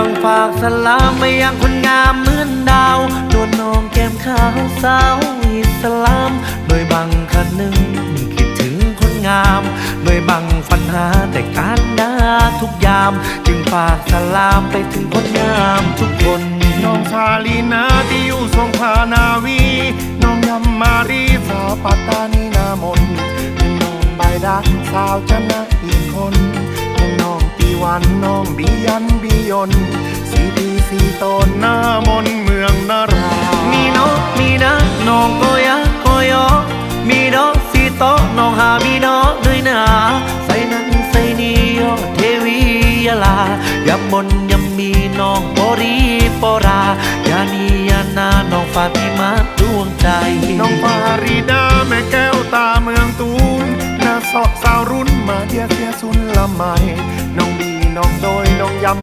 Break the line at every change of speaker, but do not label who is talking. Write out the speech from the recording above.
บังฝากสลามไปยังคนงามเหมือนดาวโดนน้องแก้มขาวสาวอิสลาม โดยบังคันหนึ่งคิดถึงคนงาม โดยบังปัญหาแต่การดาทุกยาม จึงฝากสลามไปถึงคนงามทุกคน
น้องชาลีนาที่อยู่สงขลานาวี น้องยำมารีสาวปัตตานีนามนน้องใบดาสาวจันนะอีกคน นน้องบียันบียนสีดีสีโตนหน้ามนเมืองนารา
มีนกมีนะน้องโกยะโกยอ มีดอกสีตะน้องหามีดอกด้วยนะใส่นั้นใส่นี่ยอเทวียาลายำบนยำมีน้องปอรีปรายานียานาน้องฟาติมาดวงใจ
น้องฟารีดาแม่แก้วตาเมืองตูนนาสาะสาวรุ่นมาเดียเสียสุนละไมน้องบี น้องโดย